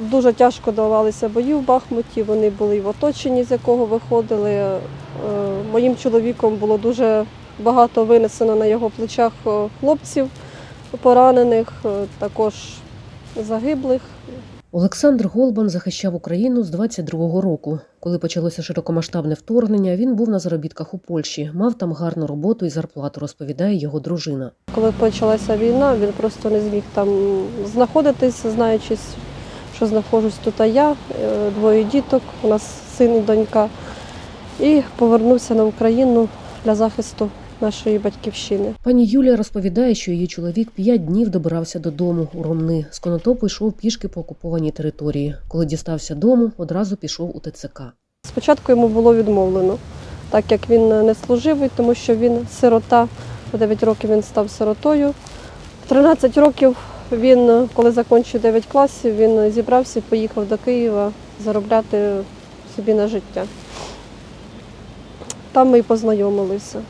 Дуже тяжко давалися бої в Бахмуті. Вони були в оточенні, з якого виходили. Е, Моїм чоловіком було дуже багато винесено на його плечах е, хлопців поранених, е, також загиблих. Олександр Голбан захищав Україну з 22-го року. Коли почалося широкомасштабне вторгнення, він був на заробітках у Польщі, мав там гарну роботу і зарплату, розповідає його дружина. Коли почалася війна, він просто не зміг там знаходитись, знаючи, що знаходжусь тут а я, е, двоє діток, у нас син і донька, і повернувся на Україну для захисту нашої батьківщини. Пані Юлія розповідає, що її чоловік п'ять днів добирався додому у Ромни. З Конотопу йшов пішки по окупованій території. Коли дістався дому, одразу пішов у ТЦК. Спочатку йому було відмовлено, так як він не служивий, тому що він сирота. У 9 років він став сиротою. 13 років він, коли закінчив 9 класів, він зібрався і поїхав до Києва заробляти собі на життя. Там ми і познайомилися.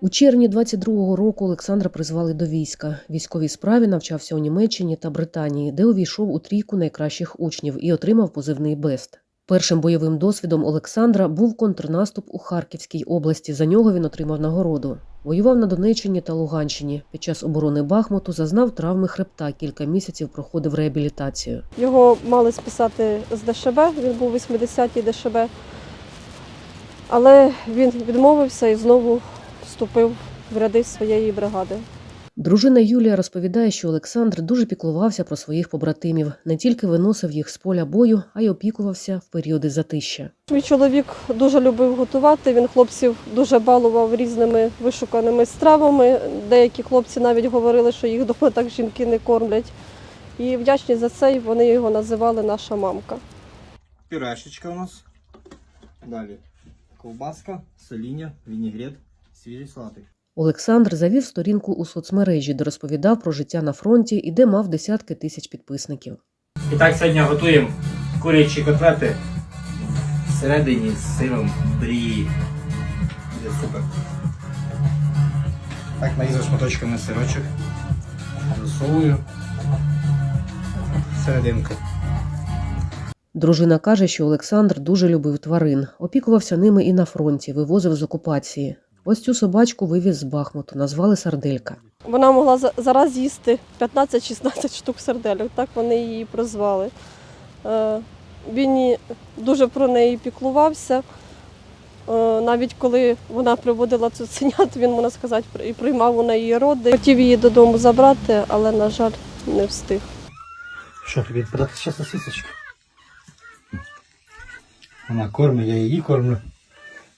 У червні 22-го року Олександра призвали до війська. Військовій справі навчався у Німеччині та Британії, де увійшов у трійку найкращих учнів і отримав позивний Бест. Першим бойовим досвідом Олександра був контрнаступ у Харківській області. За нього він отримав нагороду. Воював на Донеччині та Луганщині. Під час оборони Бахмуту зазнав травми хребта. Кілька місяців проходив реабілітацію. Його мали списати з ДШБ, він був 80-й ДШБ. Але він відмовився і знову вступив в ряди своєї бригади. Дружина Юлія розповідає, що Олександр дуже піклувався про своїх побратимів, не тільки виносив їх з поля бою, а й опікувався в періоди затища. Мій чоловік дуже любив готувати. Він хлопців дуже балував різними вишуканими стравами. Деякі хлопці навіть говорили, що їх вдома так жінки не кормлять. І вдячні за це, вони його називали наша мамка. Пюрешечка у нас. Далі ковбаска, соління, вінігрет, свіжий салатик. Олександр завів сторінку у соцмережі, де розповідав про життя на фронті і де мав десятки тисяч підписників. І так сьогодні готуємо курячі котлети всередині з сиром брі. Буде супер. Так, нарізав шматочками сирочок. Засовую. Серединку. Дружина каже, що Олександр дуже любив тварин, опікувався ними і на фронті, вивозив з окупації. Ось цю собачку вивіз з Бахмуту, назвали Сарделька. Вона могла зараз їсти 15-16 штук серделів, так вони її прозвали. Е, Він дуже про неї піклувався. Е, Навіть коли вона приводила цуценят, він, можна сказати, і приймав у неї роди. Хотів її додому забрати, але, на жаль, не встиг. Що тобі подати ще сосисочку? Вона кормить, я її кормлю.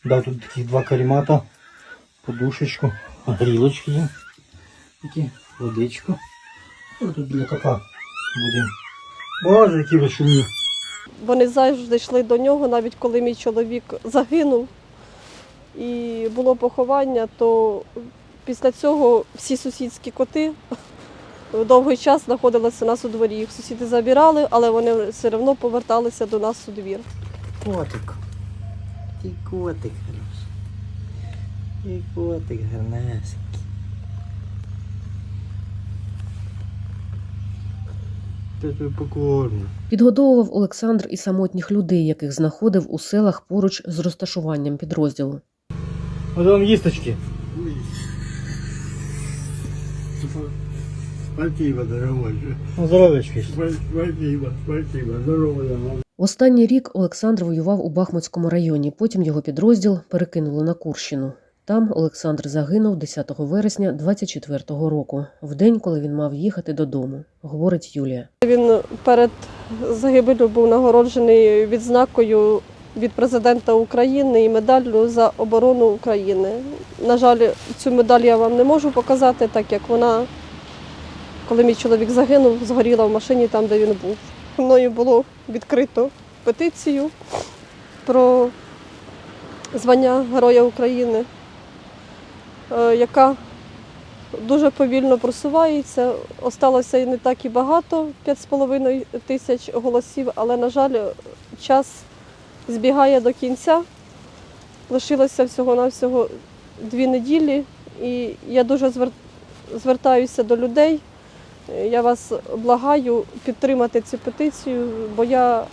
Дав тут таких два карімата, подушечку, грілочки їм. Такі, водичку. І тут біля кота будемо. Боже, які ви шумні. Вони завжди йшли до нього, навіть коли мій чоловік загинув і було поховання, то після цього всі сусідські коти довгий час знаходилися у нас у дворі. Їх сусіди забирали, але вони все одно поверталися до нас у двір. Котик. Ти котик Ти котик гарнесенький. Підгодовував Олександр і самотніх людей, яких знаходив у селах поруч з розташуванням підрозділу. От вам їсточки. Спасибо, дорогой. Ну, Здоровечки. Спасибо, спасибо. Здорово, мама. Останній рік Олександр воював у Бахмутському районі. Потім його підрозділ перекинули на Курщину. Там Олександр загинув 10 вересня 24-го року, в день, коли він мав їхати додому, говорить Юлія. Він перед загибелью був нагороджений відзнакою від президента України і медаллю за оборону України. На жаль, цю медаль я вам не можу показати, так як вона, коли мій чоловік загинув, згоріла в машині там, де він був. Мною було відкрито петицію про звання Героя України, яка дуже повільно просувається. Осталося і не так і багато, 5,5 тисяч голосів, але, на жаль, час збігає до кінця. Лишилося всього-навсього дві неділі, і я дуже звертаюся до людей, Я вас благаю підтримати цю петицію, бо я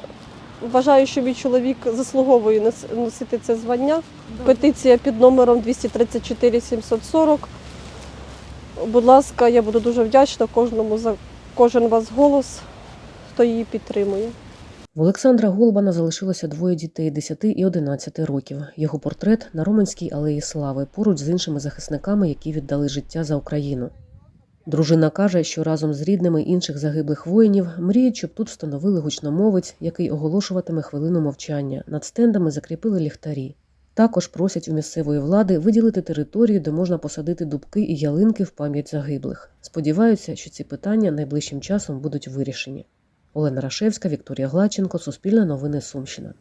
вважаю, що мій чоловік заслуговує носити це звання. Петиція під номером 234 740. Будь ласка, я буду дуже вдячна кожному за кожен вас голос, хто її підтримує. В Олександра Голбана залишилося двоє дітей 10 і 11 років. Його портрет на Роменській алеї Слави поруч з іншими захисниками, які віддали життя за Україну. Дружина каже, що разом з рідними інших загиблих воїнів мріють, щоб тут встановили гучномовець, який оголошуватиме хвилину мовчання. Над стендами закріпили ліхтарі. Також просять у місцевої влади виділити територію, де можна посадити дубки і ялинки в пам'ять загиблих. Сподіваються, що ці питання найближчим часом будуть вирішені. Олена Рашевська, Вікторія Гладченко, Суспільне новини Сумщина.